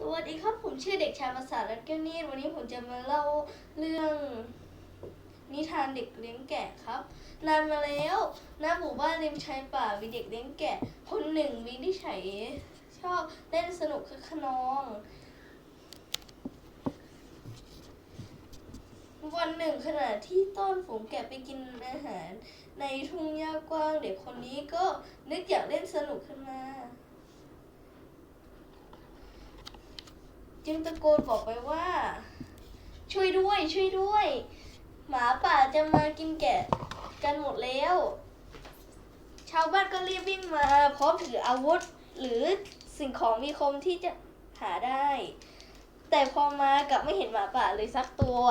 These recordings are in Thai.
สวัสดีครับ ผมชื่อเด็กชายภาษารัตแก้วนีดวันนี้ผมจะมาเล่าเรื่องนิทานเด็กเลี้ยงแกะครับ นานมาแล้วณหมู่บ้านริมชายป่ามีเด็กเลี้ยงแกะ คนหนึ่งมีนิสัยชอบเล่นสนุกคึกขนอง วันหนึ่งขณะที่ต้นฝูงแกะไปกินอาหาร ในทุ่งหญ้ากว้าง เด็กคนนี้ก็นึกอยากเล่นสนุกขึ้นมา จึงตะโกนบอกไปว่า ช่วยด้วยช่วยด้วย หมาป่าจะมากินแกะกันหมดแล้ว ชาวบ้านก็รีบวิ่งมาพร้อมถืออาวุธหรือสิ่งของมีคมที่จะหาได้ แต่พอมากลับไม่เห็นหมาป่าเลยสักตัว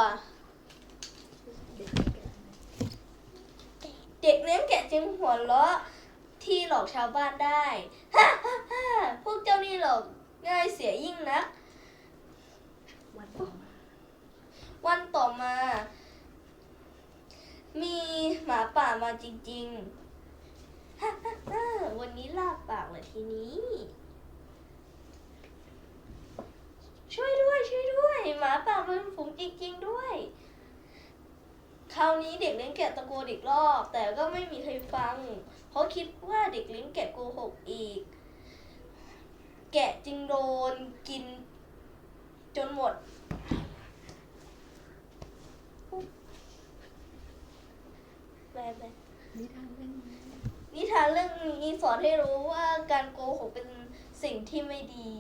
เด็กเลี้ยงแกะจึงหัวเราะที่หลอกชาวบ้านได้ ฮ่าฮ่าฮ่าพวกเจ้านี่หลอกง่ายเสียยิ่งนัก วันต่อมา วันต่อมา มีห มาป่ามาจริงๆฮ่าฮ่าฮ่าวันนี้ลาบปากเลยทีนี้ ช่วยด้วยช่วยด้วย หมาป่าเป็นฝูงจริง ๆด้วย คราวนี้เด็กเลี้ยงแกะตะโกนอีกรอบ แต่ก็ไม่มีใครฟัง เพราะคิดว่าเด็กเลี้ยงแกะโกหกอีก แกะจึงโดนกินจนหมด ไปนิทานเรื่องนี้นิทานเรื่องนี้สอนให้รู้ว่าการโกหกเป็นสิ่งที่ไม่ดี